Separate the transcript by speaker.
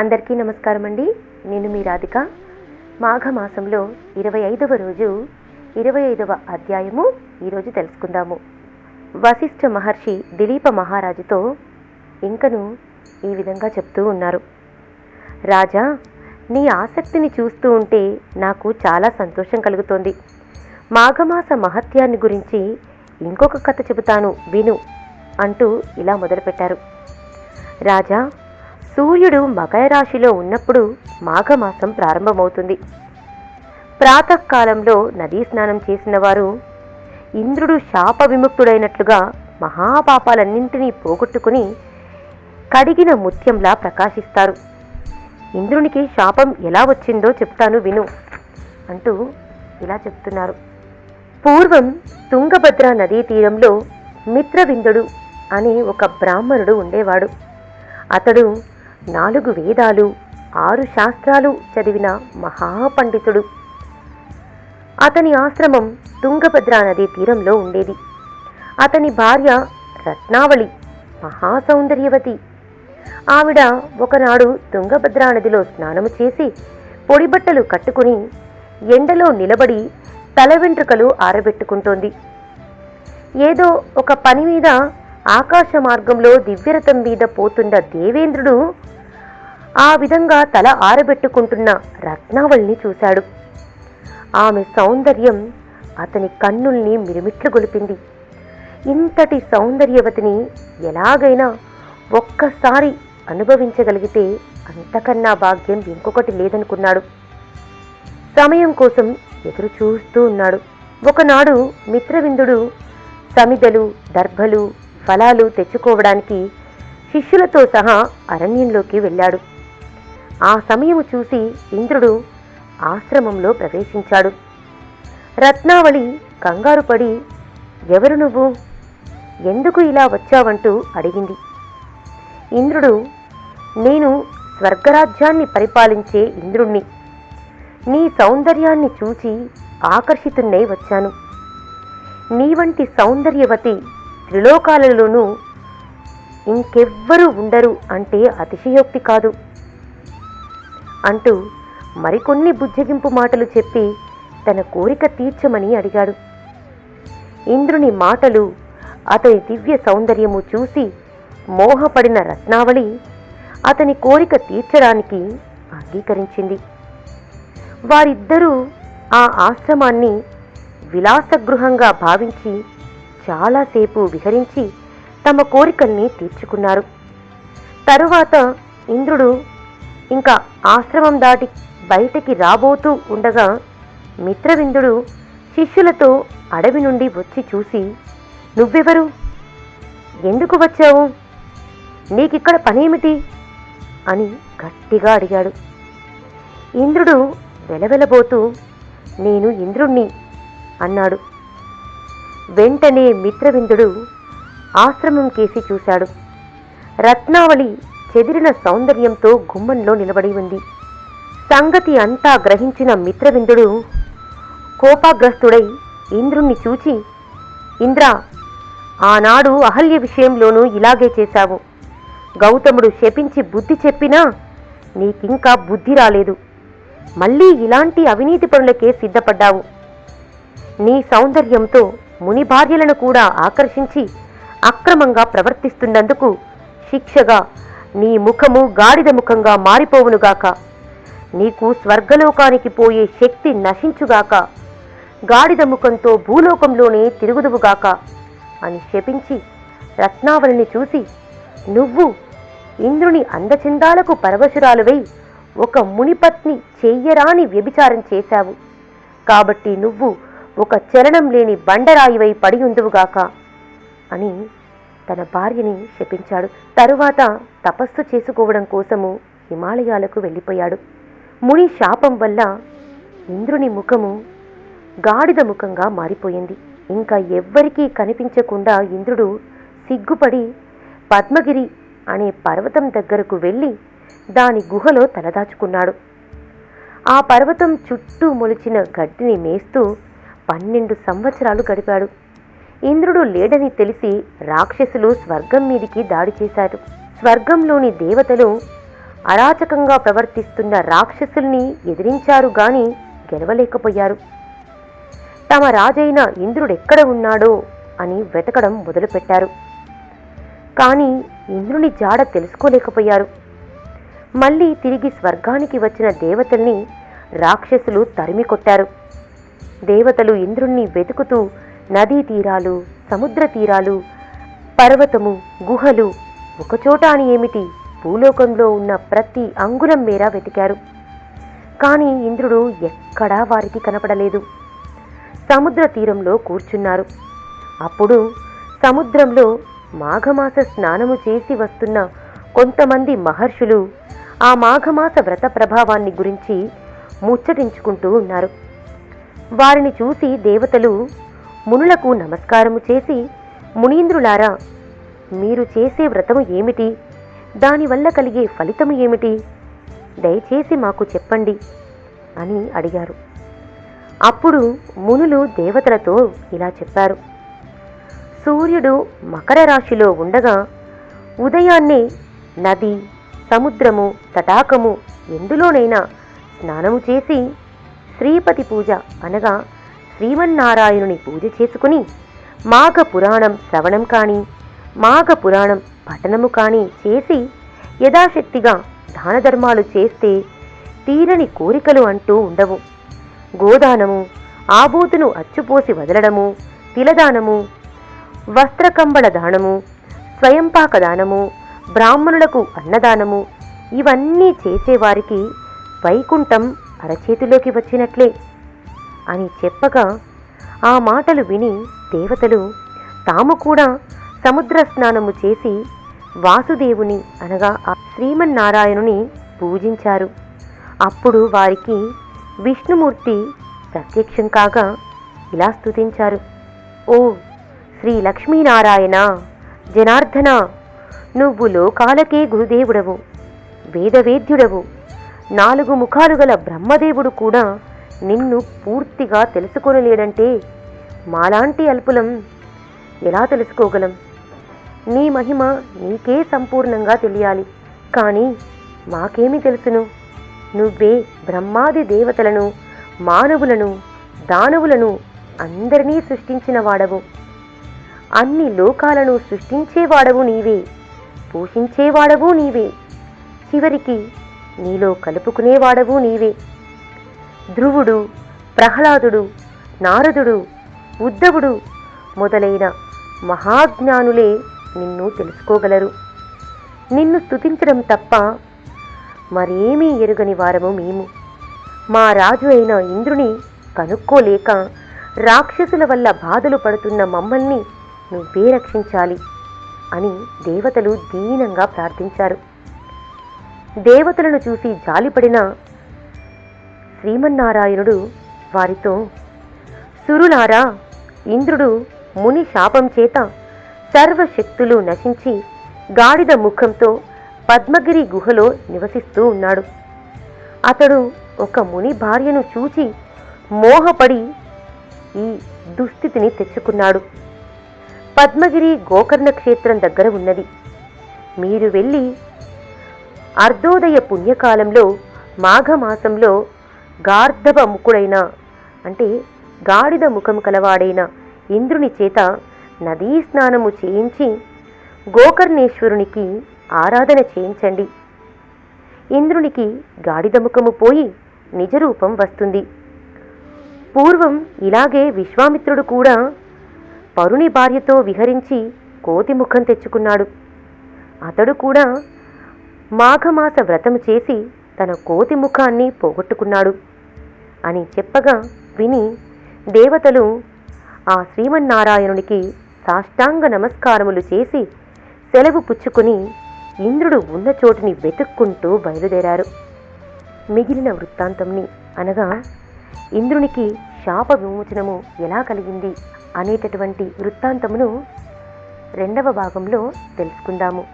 Speaker 1: అందరికీ నమస్కారం అండి. నేను మీ రాధిక. మాఘమాసంలో ఇరవై ఐదవ రోజు ఇరవై ఐదవ అధ్యాయము ఈరోజు తెలుసుకుందాము. వశిష్ఠ మహర్షి దిలీప మహారాజుతో ఇంకను ఈ విధంగా చెప్తూ ఉన్నారు. రాజా నీ ఆసక్తిని చూస్తూ ఉంటే నాకు చాలా సంతోషం కలుగుతోంది. మాఘమాస మహత్యాన్ని గురించి ఇంకొక కథ చెబుతాను విను అంటూ ఇలా మొదలుపెట్టారు. రాజా సూర్యుడు మకర రాశిలో ఉన్నప్పుడు మాఘమాసం ప్రారంభమవుతుంది. ప్రాతకాలంలో నదీ స్నానం చేసిన వారు ఇంద్రుడు శాప విముక్తుడైనట్లుగా మహాపాపాలన్నింటినీ పోగొట్టుకుని కడిగిన ముత్యంలా ప్రకాశిస్తారు. ఇంద్రునికి శాపం ఎలా వచ్చిందో చెప్తాను విను అంటూ ఇలా చెప్తున్నారు. పూర్వం తుంగభద్ర నదీ తీరంలో మిత్రవిందుడు అనే ఒక బ్రాహ్మణుడు ఉండేవాడు. అతడు నాలుగు వేదాలు ఆరు శాస్త్రాలు చదివిన మహాపండితుడు. అతని ఆశ్రమం తుంగభద్రా నదీ తీరంలో ఉండేది. అతని భార్య రత్నావళి మహాసౌందర్యవతి. ఆవిడ ఒకనాడు తుంగభద్రా నదిలో స్నానము చేసి పొడి బట్టలు కట్టుకుని ఎండలో నిలబడి తల వెంట్రుకలు ఆరబెట్టుకుంటోంది. ఏదో ఒక పని మీద ఆకాశ మార్గంలో దివ్యరథం మీద పోతున్న దేవేంద్రుడు ఆ విధంగా తల ఆరబెట్టుకుంటున్న రత్నావళిని చూశాడు. ఆమె సౌందర్యం అతని కన్నుల్ని మిరుమిట్లు గొలిపింది. ఇంతటి సౌందర్యవతిని ఎలాగైనా ఒక్కసారి అనుభవించగలిగితే అంతకన్నా భాగ్యం ఇంకొకటి లేదనుకున్నాడు. సమయం కోసం ఎదురు చూస్తూ ఉన్నాడు. ఒకనాడు మిత్రవిందుడు సమిదలు దర్భలు ఫలాలు తెచ్చుకోవడానికి శిష్యులతో సహా అరణ్యంలోకి వెళ్ళాడు. ఆ సమయము చూసి ఇంద్రుడు ఆశ్రమంలో ప్రవేశించాడు. రత్నావళి కంగారు పడి ఎవరు నువ్వు? ఎందుకు ఇలా వచ్చావంటూ అడిగింది. ఇంద్రుడు నేను స్వర్గరాజ్యాన్ని పరిపాలించే ఇంద్రుణ్ణి. నీ సౌందర్యాన్ని చూచి ఆకర్షితున్నై వచ్చాను. నీ వంటి సౌందర్యవతి త్రిలోకాలలోనూ ఇంకెవ్వరూ ఉండరు అంటే అతిశయోక్తి కాదు. అంటూ మరికొన్ని బుజ్జగింపు మాటలు చెప్పి తన కోరిక తీర్చమని అడిగాడు. ఇంద్రుని మాటలు అతని దివ్య సౌందర్యము చూసి మోహపడిన రత్నావళి అతని కోరిక తీర్చడానికి అంగీకరించింది. వారిద్దరూ ఆ ఆశ్రమాన్ని విలాసగృహంగా భావించి చాలాసేపు విహరించి తమ కోరికల్ని తీర్చుకున్నారు. తరువాత ఇంద్రుడు ఇంకా ఆశ్రమం దాటి బయటికి రాబోతూ ఉండగా మిత్రవిందుడు శిష్యులతో అడవి నుండి వచ్చి చూసి నువ్వెవరు? ఎందుకు వచ్చావు? నీకిక్కడ పనేమిటి? అని గట్టిగా అడిగాడు. ఇంద్రుడు వెలవెలబోతూ నేను ఇంద్రుణ్ణి అన్నాడు. వెంటనే మిత్రవిందుడు ఆశ్రమం కేసి చూశాడు. రత్నావళి చెదిరిన సౌందర్యంతో గుమ్మంలో నిలబడి ఉంది. సంగతి అంతా గ్రహించిన మిత్రవిందుడు కోపాగ్రస్తుడై ఇంద్రుణ్ణి చూచి ఇంద్ర ఆనాడు అహల్య విషయంలోనూ ఇలాగే చేశావు. గౌతముడు శపించి బుద్ధి చెప్పినా నీకింకా బుద్ధి రాలేదు. మళ్ళీ ఇలాంటి అవినీతి పనులకే సిద్ధపడ్డావు. నీ సౌందర్యంతో ముని భార్యలను కూడా ఆకర్షించి అక్రమంగా ప్రవర్తిస్తున్నందుకు శిక్షగా నీ ముఖము గాడిద ముఖంగా మారిపోవునుగాక నీకు స్వర్గలోకానికి పోయే శక్తి నశించుగాక గాడిద ముఖంతో భూలోకంలోనే తిరుగుదువుగాక అని శపించి రత్నావళిని చూసి నువ్వు ఇంద్రుని అందచందాలకు పరవశురాలువై ఒక మునిపత్ని చెయ్యరాని వ్యభిచారం చేశావు. కాబట్టి నువ్వు ఒక చలనం లేని బండరాయివై పడియుందువుగాక అని తన భార్యని శపించాడు. తరువాత తపస్సు చేసుకోవడం కోసము హిమాలయాలకు వెళ్ళిపోయాడు. ముని శాపం వల్ల ఇంద్రుని ముఖము గాడిద ముఖంగా మారిపోయింది. ఇంకా ఎవ్వరికీ కనిపించకుండా ఇంద్రుడు సిగ్గుపడి పద్మగిరి అనే పర్వతం దగ్గరకు వెళ్ళి దాని గుహలో తలదాచుకున్నాడు. ఆ పర్వతం చుట్టూ మొలిచిన గడ్డిని మేస్తూ పన్నెండు సంవత్సరాలు గడిపాడు. ఇంద్రుడు లేడని తెలిసి రాక్షసులు స్వర్గం మీదికి దాడి చేశారు. స్వర్గంలోని దేవతలు అరాచకంగా ప్రవర్తిస్తున్న రాక్షసుల్ని ఎదిరించారు గాని గెలవలేకపోయారు. తమ రాజైన ఇంద్రుడెక్కడ ఉన్నాడో అని వెతకడం మొదలుపెట్టారు. కానీ ఇంద్రుని జాడ తెలుసుకోలేకపోయారు. మళ్ళీ తిరిగి స్వర్గానికి వచ్చిన దేవతల్ని రాక్షసులు తరిమి కొట్టారు దేవతలు ఇంద్రుణ్ణి వెతుకుతూ నదీ తీరాలు సముద్ర తీరాలు పర్వతము గుహలు ఒకచోట అని ఏమిటి? భూలోకంలో ఉన్న ప్రతి అంగుళం మేర వెతికారు. కానీ ఇంద్రుడు ఎక్కడా వారికి కనపడలేదు. సముద్ర తీరంలో కూర్చున్నారు. అప్పుడు సముద్రంలో మాఘమాస స్నానము చేసి వస్తున్న కొంతమంది మహర్షులు ఆ మాఘమాస వ్రత ప్రభావాన్ని గురించి ముచ్చటించుకుంటూ ఉన్నారు. వారిని చూసి దేవతలు మునులకు నమస్కారము చేసి మునీంద్రులారా మీరు చేసే వ్రతము ఏమిటి? దానివల్ల కలిగే ఫలితము ఏమిటి? దయచేసి మాకు చెప్పండి అని అడిగారు. అప్పుడు మునులు దేవతలతో ఇలా చెప్పారు. సూర్యుడు మకర రాశిలో ఉండగా ఉదయాన్నే నది సముద్రము తటాకము ఎందులోనైనా స్నానము చేసి శ్రీపతి పూజ అనగా శ్రీమన్నారాయణుని పూజ చేసుకుని మాఘ పురాణం శ్రవణం కానీ మాఘ పురాణం పఠనము కానీ చేసి యథాశక్తిగా దాన ధర్మాలు చేస్తే తీరని కోరికలు అంటూ ఉండవు. గోదానము ఆబూతును అచ్చుపోసి వదలడము తిలదానము వస్త్రకంబళ దానము స్వయంపాక దానము బ్రాహ్మణులకు అన్నదానము ఇవన్నీ చేసేవారికి వైకుంఠం అరచేతిలోకి వచ్చినట్లే. అని చెప్పగా ఆ మాటలు విని దేవతలు తాము కూడా సముద్ర స్నానము చేసి వాసుదేవుని అనగా ఆ శ్రీమన్నారాయణుని పూజించారు. అప్పుడు వారికి విష్ణుమూర్తి ప్రత్యక్షం కాగా ఇలా స్తుతించారు. ఓ శ్రీ లక్ష్మీనారాయణ జనార్దన నువ్వు లోకాలకే గురుదేవుడవు వేదవేద్యుడవు. నాలుగు ముఖాలు గల బ్రహ్మదేవుడు కూడా నిన్ను పూర్తిగా తెలుసుకొనలేడంటే మాలాంటి అల్పులం ఎలా తెలుసుకోగలం? నీ మహిమ నీకే సంపూర్ణంగా తెలియాలి. కానీ మాకేమి తెలుసును? నువ్వే బ్రహ్మాది దేవతలను మానవులను దానవులను అందరినీ సృష్టించిన వాడవు. అన్ని లోకాలను సృష్టించేవాడవు నీవే పోషించేవాడవు నీవే. చివరికి నీలో కలుపుకునేవాడవు నీవే. ధ్రువుడు ప్రహ్లాదుడు నారదుడు ఉద్ధవుడు మొదలైన మహాజ్ఞానులే నిన్ను తెలుసుకోగలరు. నిన్ను స్తుతించడం తప్ప మరేమీ ఎరుగని వారము మేము. మా రాజు అయిన ఇంద్రుని కనుక్కోలేక రాక్షసుల వల్ల బాధలు పడుతున్న మమ్మల్ని నువ్వే రక్షించాలి అని దేవతలు దీనంగా ప్రార్థించారు. దేవతలను చూసి జాలిపడిన శ్రీమన్నారాయణుడు వారితో సురులారా ఇంద్రుడు ముని శాపం చేత సర్వశక్తులు నశించి గాడిద ముఖంతో పద్మగిరి గుహలో నివసిస్తూ ఉన్నాడు. అతడు ఒక ముని భార్యను చూచి మోహపడి ఈ దుస్థితిని తెచ్చుకున్నాడు. పద్మగిరి గోకర్ణ క్షేత్రం దగ్గర ఉన్నది. మీరు వెళ్ళి అర్ధోదయ పుణ్యకాలంలో మాఘమాసంలో గార్ధవ ముఖుడైన అంటే గాడిద ముఖం కలవాడైన ఇంద్రుని చేత నదీ స్నానము చేయించి గోకర్ణేశ్వరునికి ఆరాధన చేయించండి. ఇంద్రునికి గాడిద ముఖము పోయి నిజరూపం వస్తుంది. పూర్వం ఇలాగే విశ్వామిత్రుడు కూడా పరుని భార్యతో విహరించి కోతి ముఖం తెచ్చుకున్నాడు. అతడు కూడా మాఘమాస వ్రతము చేసి తన కోతి ముఖాన్ని పోగొట్టుకున్నాడు అని చెప్పగా విని దేవతలు ఆ శ్రీమన్నారాయణునికి సాష్టాంగ నమస్కారములు చేసి సెలవు పుచ్చుకుని ఇంద్రుడు ఉన్న చోటుని వెతుక్కుంటూ బయలుదేరారు. మిగిలిన వృత్తాంతంని అనగా ఇంద్రునికి శాప విమోచనము ఎలా కలిగింది అనేటటువంటి వృత్తాంతమును రెండవ భాగంలో తెలుసుకుందాము.